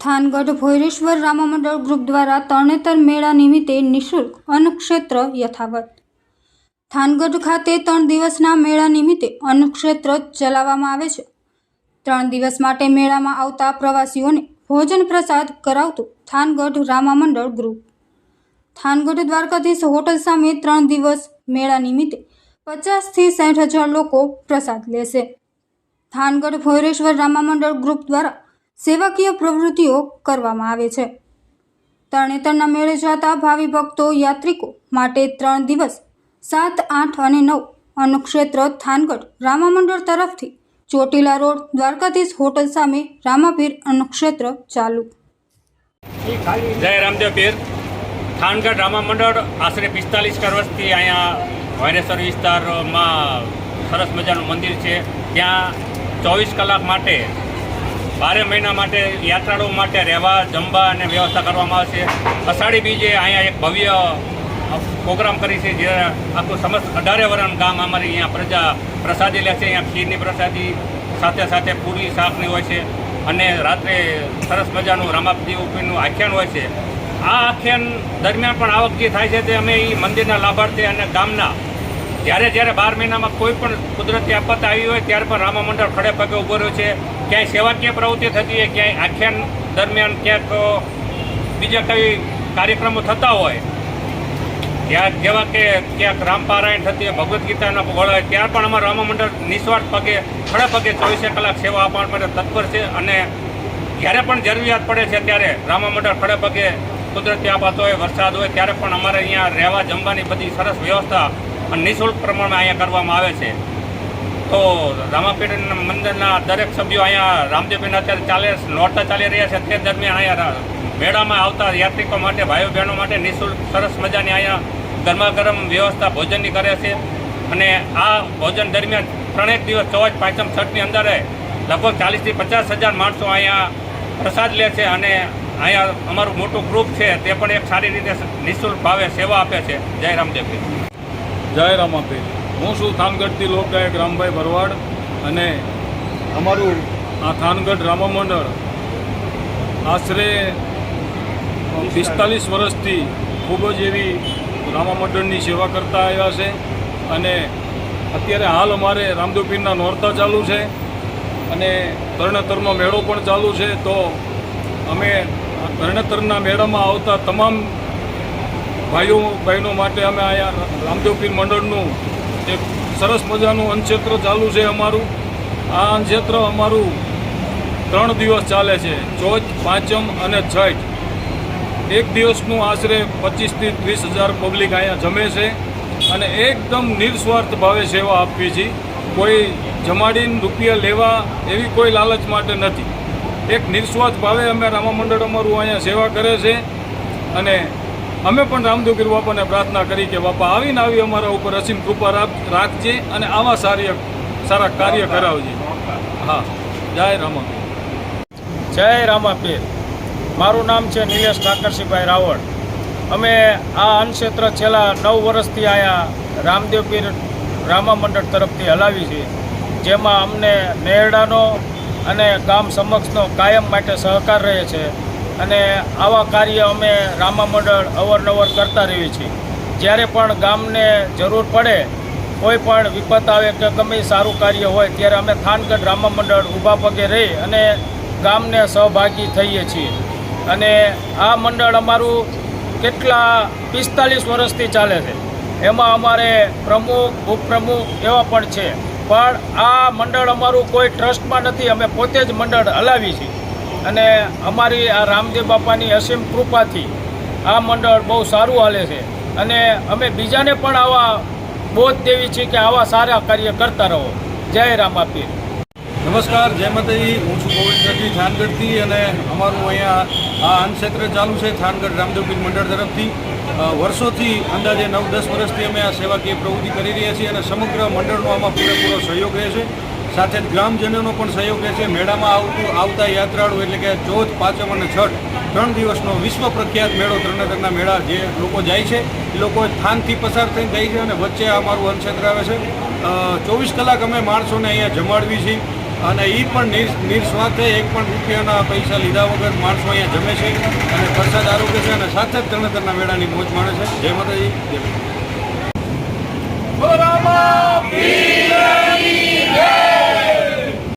થાનગઢ ભૈરેશ્વર રામા મંડળ ગ્રુપ દ્વારા તરણેતર મેળા નિમિત્તે નિઃશુલ્ક અન્નક્ષેત્ર યથાવત. થાનગઢ ખાતે ત્રણ દિવસના મેળા નિમિત્તે અન્નક્ષેત્ર ચલાવવામાં આવે છે. ત્રણ દિવસ માટે મેળામાં આવતા પ્રવાસીઓને ભોજન પ્રસાદ કરાવતું થાનગઢ રામા મંડળ ગ્રુપ. થાનગઢ દ્વારકાધીશ હોટલ સામે ત્રણ દિવસ મેળા નિમિત્તે પચાસથી સાઠ હજાર લોકો પ્રસાદ લેશે. થાનગઢ ભૈરેશ્વર રામામંડળ ગ્રુપ દ્વારા સેવાકીય પ્રવૃત્તિઓ કરવામાં આવે છે. તરણેતરના મેળે જતા ભાવિ ભક્તો યાત્રિકો માટે ત્રણ દિવસ, સાત, આઠ અને નવ અનુક્ષેત્ર થાનગઢ રામા મંડળ તરફથી ચોટીલા રોડ, દ્વારકાધીશ હોટલ સામે રામાભીર અનુક્ષેત્ર ચાલુ. જય રામદેવ પીર. થાનગઢ રામા મંડળ આશરે પિસ્તાલીસ વર્ષથી અહીંયા વાયરેશ્વર વિસ્તારમાં સરસ મજાનું મંદિર છે. ત્યાં ચોવીસ કલાક માટે બારે મહિના માટે યાત્રાળુઓ માટે રહેવા, જમવા અને વ્યવસ્થા કરવામાં આવશે. અષાઢી બીજે અહીંયા એક ભવ્ય પ્રોગ્રામ કરી છે, જે આખું સમસ્ત અઢારે વરણ ગામ અમારી અહીંયા પ્રજા પ્રસાદી લે છે. અહીંયા ખીરની પ્રસાદી, સાથે સાથે પૂરી, શાકની હોય છે અને રાત્રે સરસ મજાનું રામાપજી ઉપરનું આખ્યાન હોય છે. આ આખ્યાન દરમિયાન પણ આવક જે થાય છે તે અમે એ મંદિરના લાભાર્થી અને ગામના જ્યારે જ્યારે બાર મહિનામાં કોઈ પણ કુદરતી આપત આવી હોય, ત્યારે પણ રામા મંડળ ખડે પગે ઊભો રહ્યો છે. ક્યાંય સેવાકીય પ્રવૃત્તિ થતી હોય, ક્યાંય આખ્યાન દરમિયાન ક્યાંક બીજા કઈ કાર્યક્રમો થતા હોય, ત્યાં જેવા કે ક્યાંક રામપારાયણ થતી હોય, ભગવદ્ ગીતાના વળાય ત્યાં પણ અમારું રામા મંડળ નિસ્વાર્થ પગે ખડે પગે ચોવીસે કલાક સેવા આપવા માટે તત્પર છે અને જ્યારે પણ જરૂરિયાત પડે છે ત્યારે રામા મંડળ ખડે પગે કુદરતી આફત હોય, વરસાદ હોય, ત્યારે પણ અમારે અહીંયા રહેવા જમવાની બધી સરસ વ્યવસ્થા અને નિઃશુલ્ક પ્રમાણમાં અહીંયા કરવામાં આવે છે. તો રામાપીઠ મંદિરના દરેક સભ્યો અહીંયા રામદેવભાઈને અત્યારે ચાલે નોરતા ચાલી રહ્યા છે. તે દરમિયાન અહીંયા મેળામાં આવતા યાત્રિકો માટે ભાઈઓ બહેનો માટે નિઃશુલ્ક સરસ મજાની અહીંયા ગરમાગરમ વ્યવસ્થા ભોજનની કરે છે. અને આ ભોજન દરમિયાન ત્રણેક દિવસ ચોજ પાંચમ છઠની અંદર લગભગ ચાલીસથી પચાસ હજાર માણસો અહીંયા પ્રસાદ લે છે અને અહીંયા અમારું મોટું ગ્રુપ છે તે પણ એક સારી રીતે નિઃશુલ્ક ભાવે સેવા આપે છે. જય રામદેવભાઈ. જય રામાપીર. હું છું થાનગઢથી લોકગાયક રામભાઈ ભરવાડ અને અમારું આ થાનગઢ રામા મંડળ આશરે પિસ્તાલીસ વર્ષથી ખૂબ જ એવી રામા મંડળની સેવા કરતા આવ્યા છે અને અત્યારે હાલ અમારે રામદેવપીરના નોરતા ચાલુ છે અને તરણેતરનો મેળો પણ ચાલુ છે તો અમે તરણેતરના મેળામાં આવતા તમામ ભાઈઓ, બહેનો માટે અમે અહીંયા રામદેવપીર મંડળનું એક સરસ મજાનું અન્નક્ષેત્ર ચાલુ છે અમારું. આ અન્નક્ષેત્ર અમારું ત્રણ દિવસ ચાલે છે, ચોથ, પાંચમ અને છઠ. એક દિવસનું આશરે પચીસથી ત્રીસ હજાર પબ્લિક અહીંયા જમે છે અને એકદમ નિસ્વાર્થ ભાવે સેવા આપવી છે. કોઈ જમાડીને રૂપિયા લેવા એવી કોઈ લાલચ માટે નથી. એક નિસ્વાર્થ ભાવે અમે રામા મંડળ અમારું અહીંયા સેવા કરે છે અને અમે પણ રામદેવગીર બાપાને પ્રાર્થના કરી કે બાપા આવીને આવી અમારા ઉપર અસીમ કૃપા રાખ- રાખજે અને આવા સારી સારા કાર્ય કરાવજે. હા. જય રામા જય રામાપીર. મારું નામ છે નિલેશ ઠાકરસિંહભાઈ રાવળ. અમે આ અન્નક્ષેત્ર છેલ્લા નવ વર્ષથી અહીંયા રામદેવપીર રામા મંડળ તરફથી હલાવી છે, જેમાં અમને નેરડાનો અને ગામ સમક્ષનો કાયમ માટે સહકાર રહે છે. અને આવા કાર્ય અમે રામા મંડળ અવરનવર કરતા રહીએ છીએ. જ્યારે પણ ગામને જરૂર પડે, કોઈ પણ વિપત આવે કે ગમે સારું કાર્ય હોય, ત્યારે અમે થાનગઢ રામા મંડળ ઊભા પગે રહી અને ગામને સહભાગી થઈએ છીએ. અને આ મંડળ અમારું કેટલા પિસ્તાલીસ વર્ષથી ચાલે છે. એમાં અમારે પ્રમુખ, ઉપપ્રમુખ એવા પણ છે. પણ આ મંડળ અમારું કોઈ ટ્રસ્ટમાં નથી. અમે પોતે જ મંડળ હલાવી છીએ અને અમારી આ રામદેવ બાપાની અસીમ કૃપાથી આ મંડળ બહુ સારું હાલે છે. અને અમે બીજાને પણ આવા બોધ દેવી છીએ કે આવા સારા કાર્ય કરતા રહો. જય રામ આપીએ નમસ્કાર, જય હું છું ગોવિંદ થાનગઢથી અને અમારું અહીંયા આ અન્નક્ષેત્ર ચાલુ છે, થાનગઢ રામદેવપીર મંડળ તરફથી. વર્ષોથી અંદાજે નવ દસ વર્ષથી અમે આ સેવાકીય પ્રવૃત્તિ કરી રહ્યા છીએ અને સમગ્ર મંડળનો આમાં પૂરેપૂરો સહયોગ રહે છે. સાથે જ ગ્રામજનોનો પણ સહયોગ રહેશે. મેળામાં આવતું, આવતા યાત્રાળુ એટલે કે ચોથ પાંચમ અને છઠ ત્રણ દિવસનો વિશ્વ પ્રખ્યાત મેળો ત્રણેતરના મેળા જે લોકો જાય છે, એ લોકો થાનથી પસાર થઈને જાય છે અને વચ્ચે અમારું અન્નક્ષેત્ર આવે છે. ચોવીસ કલાક અમે માણસોને અહીંયા જમાડવી છીએ અને એ પણ નિસ્વાર્થે એક પણ રૂપિયાના પૈસા લીધા વગર માણસો અહીંયા જમે છે અને પ્રસાદ આરોગ્ય છે અને સાથે જ ત્રણેતરના મેળાની મોજ માણે છે. જય માતાજી. જય.